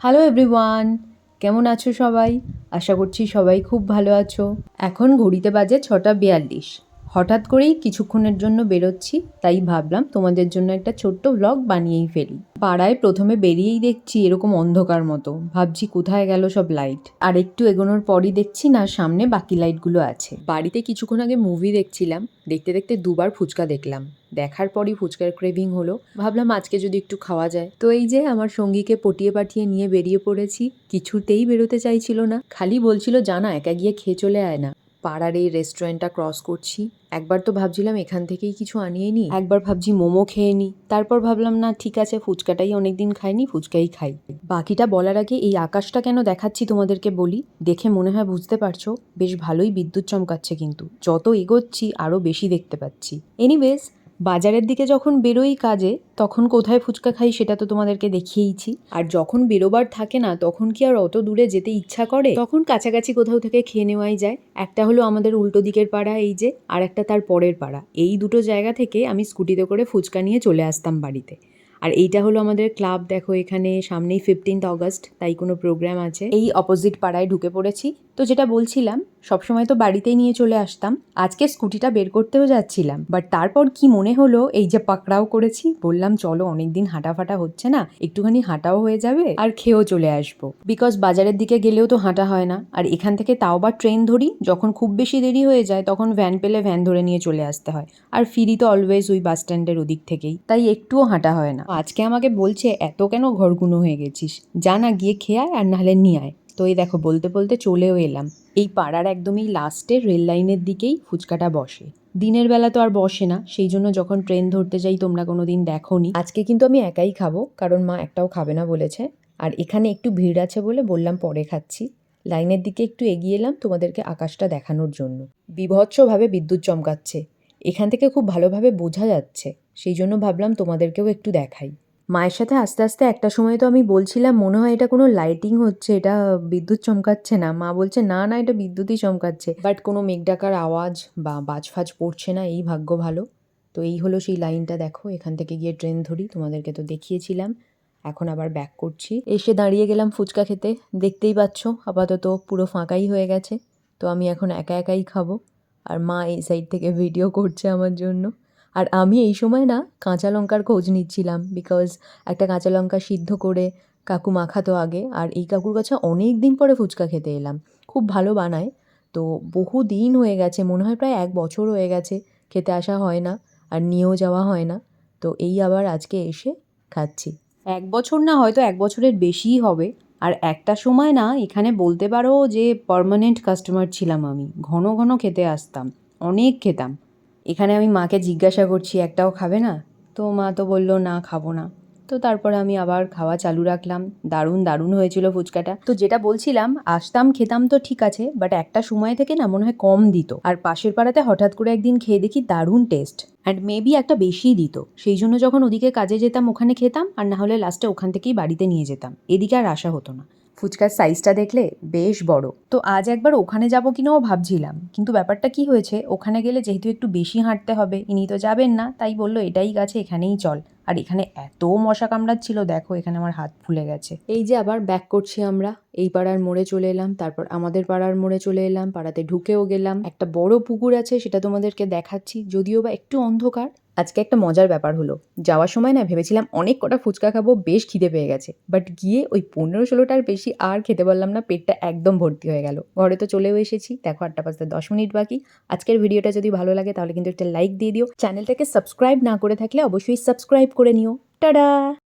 Hello everyone কেমন আছো সবাই? আশা করছি সবাই খুব ভালো আছো। এখন ঘড়িতে বাজে ছটা বিয়াল্লিশ। হঠাৎ করেই কিছুক্ষণের জন্য বেরোচ্ছি, তাই ভাবলাম তোমাদের জন্য একটা ছোট্ট ব্লগ বানিয়েই ফেলি। পাড়ায় প্রথমে বেরিয়েই দেখছি এরকম অন্ধকার মতো। ভাবছি কোথায় গেল সব লাইট আর একটু এগোনোর পরই দেখছি, না, সামনে বাকি লাইটগুলো আছে। বাড়িতে কিছুক্ষণ আগে মুভি দেখছিলাম, দেখতে দেখতে দুবার ফুচকা দেখলাম। দেখার পরই ফুচকার ক্রেভিং হলো। ভাবলাম আজকে যদি একটু খাওয়া যায়। তো এই যে আমার সঙ্গীকে পটিয়ে পাঠিয়ে নিয়ে বেরিয়ে পড়েছি, কিছুতেই বেরোতে চাইছিল না। খালি বলছিল, জানা, একা গিয়ে খেয়ে চলে আয় না। পাড়ার এই রেস্টুরেন্টটা ক্রস করছি। একবার তো ভাবছিলাম এখান থেকেই কিছু আনিয়ে নিই। একবার ভাবছি মোমো খেয়ে নিই। তারপর ভাবলাম, না, ঠিক আছে, ফুচকাটাই অনেকদিন খাইনি, ফুচকাই খাই। বাকিটা বলার আগে এই আকাশটা কেন দেখাচ্ছি তোমাদেরকে বলি? দেখে মনে হয় বুঝতে পারছ, বেশ ভালোই বিদ্যুৎ চমকাচ্ছে কিন্তু। যত এগোচ্ছি আরও বেশি দেখতে পাচ্ছি। এনিওয়েজ বাজারের দিকে যখন বেরোই কাজে, তখন কোথায় ফুচকা খাই সেটা তো তোমাদেরকে দেখিয়েইছি। আর যখন বেরোবার থাকে না, তখন কি আর অত দূরে যেতে ইচ্ছা করে? তখন কাছাকাছি কোথাও থেকে খেয়ে নেওয়াই যায়। একটা হলো আমাদের উল্টো দিকের পাড়া এই যে, আর একটা তার পরের পাড়া। এই দুটো জায়গা থেকে আমি স্কুটিতে করে ফুচকা নিয়ে চলে আসতাম বাড়িতে। আর এইটা হলো আমাদের ক্লাব, দেখো এখানে সামনেই ফিফটিন্থ অগস্ট তাই কোনো প্রোগ্রাম আছে। এই অপোজিট পাড়ায় ঢুকে পড়েছি। তো যেটা বলছিলাম, সবসময় তো বাড়িতেই নিয়ে চলে আসতাম। আজকে স্কুটিটা বের করতেও যাচ্ছিলাম। বাট তারপর কি মনে হলো, এই যে পাকড়াও করেছি, বললাম, চলো, অনেকদিন হাঁটা ফাটা হচ্ছে না, একটুখানি হাঁটাও হয়ে যাবে আর খেয়েও চলে আসব। বিকজ বাজারের দিকে গেলেও তো হাঁটা হয় না। আর এখান থেকে তাও বা ট্রেন ধরি, যখন খুব বেশি দেরি হয়ে যায়, তখন ভ্যান পেলে ভ্যান ধরে নিয়ে চলে আসতে হয়। আর ফিরি তো অলওয়েজ ওই বাস স্ট্যান্ডের ওদিক থেকেই। তাই একটুও হাঁটা হয় না। আজকে আমাকে বলছে, এত কেন ঘরগুনো হয়ে গেছিস? যা না গিয়ে খেয়ে আয়, আর নাহলে নিয়ে আয়। তো এই দেখো, বলতে বলতে চলেও এলাম। এই পাড়ার একদমই লাস্টে রেল লাইনের দিকেই ফুচকাটা বসে। দিনের বেলা তো আর বসে না, সেই জন্য যখন ট্রেন ধরতে যাই তোমরা কোনো দিন দেখোনি। আজকে কিন্তু আমি একাই খাব, কারণ মা একটাও খাবে না বলেছে। আর এখানে একটু ভিড় আছে বলে বললাম পরে খাচ্ছি। লাইনের দিকে একটু এগিয়ে এলাম তোমাদেরকে আকাশটা দেখানোর জন্য। বিভৎসভাবে বিদ্যুৎ চমকাচ্ছে। এখান থেকে খুব ভালোভাবে বোঝা যাচ্ছে, সেই জন্য ভাবলাম তোমাদেরকেও একটু দেখাই। মায়ের সাথে আস্তে আস্তে একটা সময় তো আমি বলছিলাম, মনে হয় এটা কোনো লাইটিং হচ্ছে, এটা বিদ্যুৎ চমকাচ্ছে না। মা বলছে, না না, এটা বিদ্যুৎই চমকাচ্ছে। বাট কোনো মেঘ ডাকার আওয়াজ বা বাজ ফাজ পড়ছে না, এই ভাগ্য ভালো। তো এই হলো সেই লাইনটা দেখো, এখান থেকে গিয়ে ট্রেন ধরি, তোমাদেরকে তো দেখিয়েছিলাম। এখন আবার ব্যাক করছি। এসে দাঁড়িয়ে গেলাম ফুচকা খেতে, দেখতেই পাচ্ছ, আপাতত পুরো ফাঁকাই হয়ে গেছে। তো আমি এখন একা একাই খাব। আর মা এই সাইড থেকে ভিডিও করছে আমার জন্য। আর আমি এই সময় না কাঁচা লঙ্কার খোঁজ নিচ্ছিলাম বিকজ একটা কাঁচা লঙ্কা সিদ্ধ করে কাকু মাখাতো আগে আর এই কাকুর কাছে অনেক দিন পরে ফুচকা খেতে এলাম। খুব ভালো বানায়। তো বহু দিন হয়ে গেছে, মনে হয় প্রায় এক বছর হয়ে গেছে খেতে আসা হয় না আর নিয়েও যাওয়া হয় না। তো এই আবার আজকে এসে খাচ্ছি। এক বছর না হয়তো এক বছরের বেশিই হবে। আর একটা সময় না এখানে বলতে পারো যে পার্মানেন্ট কাস্টমার ছিলাম আমি। ঘন ঘন খেতে আসতাম, অনেক খেতাম। এখানে আমি মাকে জিজ্ঞাসা করছি, একটাও খাবে না? তো মা তো বলল, না, খাব না। তো তারপরে আমি আবার খাওয়া চালু রাখলাম। দারুণ দারুণ হয়েছিল ফুচকাটা। তো যেটা বলছিলাম, আসতাম, খেতাম তো ঠিক আছে বাট একটা সময় থেকে না মনে হয় কম দিত। আর পাশের পাড়াতে হঠাৎ করে একদিন খেয়ে দেখি দারুণ টেস্ট অ্যান্ড মেবি একটা বেশিই দিত। সেই জন্য যখন ওদিকে কাজে যেতাম, ওখানে খেতাম, আর না হলে লাস্টে ওখান থেকেই বাড়িতে নিয়ে যেতাম। এদিকে আর আসা হতো না। ফুচকার সাইজটা দেখলে বেশ বড়। তো আজ একবার ওখানে যাব কিনাও ভাবছিলাম কিন্তু ব্যাপারটা কি হয়েছে? ওখানে গেলে যেহেতু একটু বেশি হাঁটতে হবে ইনি তো যাবেন না তাই বলল এটাই গাছে এখানেই চল। আর এখানে এত মশা কামড়াচ্ছিল দেখো এখানে আমার হাত ফুলে গেছে। এই যে আবার ব্যাক করছি আমরা এই পাড়ার মোড়ে চলে এলাম তারপর আমাদের পাড়ার মোড়ে চলে এলাম পাড়াতে ঢুকেও গেলাম। একটা বড় পুকুর আছে সেটা তোমাদেরকে দেখাচ্ছি যদিও বা একটু অন্ধকার আজকে একটা মজার ব্যাপার হলো। যাওয়ার সময় না ভেবেছিলাম অনেক কটা ফুচকা খাব, বেশ খিদে পেয়ে গেছে। বাট গিয়ে ওই পনেরো ষোলোটার বেশি আর খেতে পারলাম না, পেটটা একদম ভর্তি হয়ে গেল। ঘরে তো চলেও এসেছি, দেখো আটটা পাঁচটা দশ মিনিট বাকি। আজকের ভিডিওটা যদি ভালো লাগে তাহলে কিন্তু একটা লাইক দিয়ে দিও। চ্যানেলটাকে সাবস্ক্রাইব না করে থাকলে অবশ্যই সাবস্ক্রাইব করে নিও। টাডা